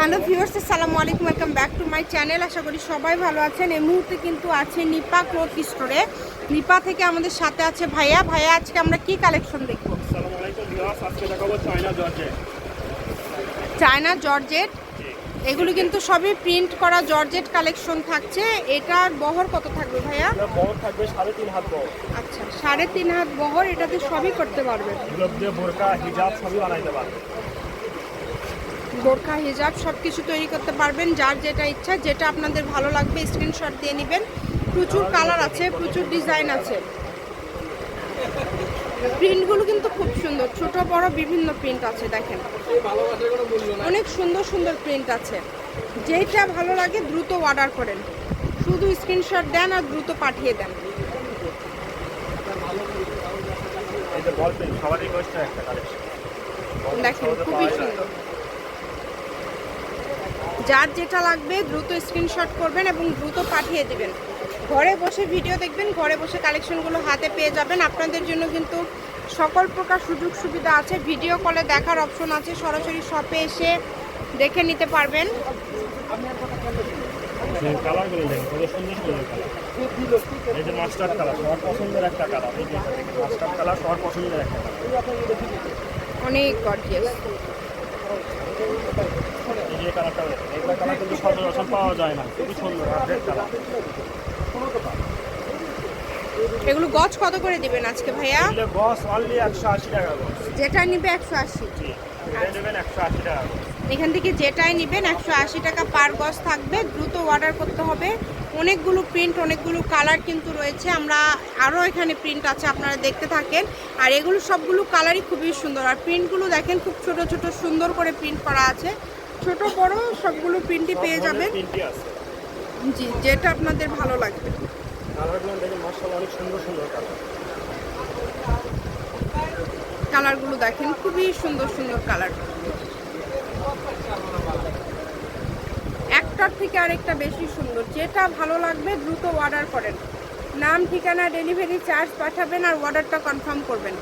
Hello viewers আসসালামু আলাইকুম welcome back to my channel আশা করি সবাই ভালো আছেন। এই মুহূর্তে কিন্তু আছে নিপা ক্লোথ স্টোরে নিপা থেকে আমাদের সাথে আছে ভাইয়া। ভাইয়া আজকে আমরা কি কালেকশন দেখব? China georgette. China georgette? এগুলো কিন্তু সবই প্রিন্ট করা জর্জেট কালেকশন থাকছে। এটার বহর কত থাকবে ভাইয়া? বড় থাকবে সাড়ে তিন হাত বড় আচ্ছা সাড়ে তিন হাত বহর এটাতে সবই করতে পারবেন বোরকা হিজাব সবই বানাইতে পারবে। বোরখা হিজাব সব কিছু তৈরি করতে পারবেন। যার যেটা ইচ্ছা যেটা আপনাদের ভালো লাগবে স্ক্রিনশট দিয়ে নেবেন। প্রচুর কালার আছে প্রচুর ডিজাইন আছে। প্রিন্টগুলো কিন্তু খুব সুন্দর। ছোট বড় বিভিন্ন প্রিন্ট আছে দেখেন। অনেক সুন্দর সুন্দর প্রিন্ট আছে। যেটা ভালো লাগে দ্রুত অর্ডার করেন। শুধু স্ক্রিনশট দেন আর দ্রুত পাঠিয়ে দেন। দেখেন খুবই সুন্দর। যার যেটা লাগবে দ্রুত স্ক্রিনশট করবেন এবং দ্রুত পাঠিয়ে দেবেন। ঘরে বসে ভিডিও দেখবেন ঘরে বসে কালেকশনগুলো হাতে পেয়ে যাবেন। আপনাদের জন্য কিন্তু সকল প্রকার সুযোগ সুবিধা আছে। ভিডিও কলে দেখার অপশন আছে। সরাসরি শপে এসে দেখে নিতে পারবেন। অনেক গর্জিয়াস যে কালারটা দেখেন এই কালার কিন্তু সচরাচর পাওয়া যায় না। খুবই সুন্দর রেড কালার। এগুলো গজ কত করে দিবেন আজকে ভাইয়া? এগুলো গস অনলি একশো আশি টাকা যেটা নিবে একশো আশি। এখান থেকে যেটাই নেবেন একশো আশি টাকা পার গজ থাকবে। দ্রুত অর্ডার করতে হবে। অনেকগুলো প্রিন্ট অনেকগুলো কালার কিন্তু রয়েছে। আমরা আরও এখানে প্রিন্ট আছে আপনারা দেখতে থাকেন। আর এগুলো সবগুলো কালারই খুবই সুন্দর। আর প্রিন্টগুলো দেখেন খুব ছোট ছোট সুন্দর করে প্রিন্ট করা আছে। ছোট বড় সবগুলো প্রিন্টই পেয়ে যাবেন। জি যেটা আপনাদের ভালো লাগবে। কালারগুলো দেখেন অনেক সুন্দর সুন্দর কালার। কালারগুলো দেখেন খুবই সুন্দর সুন্দর কালার। একটার থেকে আরেকটা বেশি সুন্দর। যেটা ভালো লাগবে দ্রুত অর্ডার করেন। নাম ঠিকানা ডেলিভারি চার্জ পাঠাবেন আর অর্ডারটা কনফার্ম করবেন।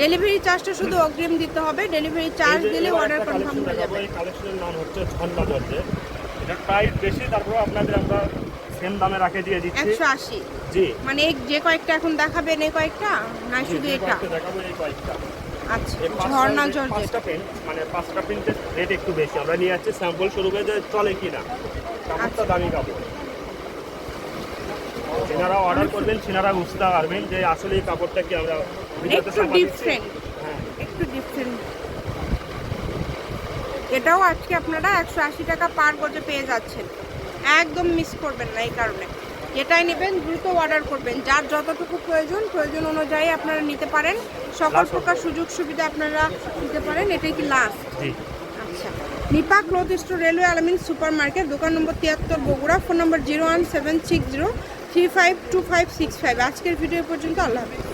ডেলিভারি চার্জটা শুধু অগ্রিম দিতে হবে। ডেলিভারি চার্জ দিলে অর্ডার কনফার্ম হয়ে যাবে। এই কালেকশনের নাম হচ্ছে ঝর্ণা জর্জে এটা প্রাইস বেশি তারপর আপনাদের আমরা সেম দামে রাখে দিয়ে দিচ্ছি। একশো আশি। জি। মানে এই যে কয়েকটা এখন দেখাবেন এই কয়েকটা? না শুধু এটা? দেখাবো এই কয়েকটা। আচ্ছা ঝর্ণা এই জর্জেট পাঁচটা প্রিন্ট মানে পাঁচটা প্রিন্টের রেট একটু বেশি। আমরা নিয়ে যাচ্ছি স্যাম্পল শুরু স্বরূপে যে চলে কিনা। কাপড়টা। দামি কাপড় যেনারা অর্ডার করবেন সেনারা বুঝতে পারবেন যে আসলে এই কাপড়টা কি আমরা একটু ডিফারেন্ট হ্যাঁ। একটু ডিফারেন্ট এটাও আজকে আপনারা একশো আশি টাকা পার গজে পেয়ে যাচ্ছেন। একদম মিস করবেন না এই কারণে। যেটাই নেবেন দ্রুত অর্ডার করবেন। যার যতটুকু প্রয়োজন প্রয়োজন অনুযায়ী আপনারা নিতে পারেন। সকল প্রকার সুযোগ সুবিধা আপনারা নিতে পারেন। এটাই কি লাস্ট আচ্ছা। Nipa cloth store railway Alamin super market দোকান নম্বর তিয়াত্তর Bogura phone number zero one seven six zero three five two five six five আজকের ভিডিও পর্যন্ত আল্লাহ হাফিজ।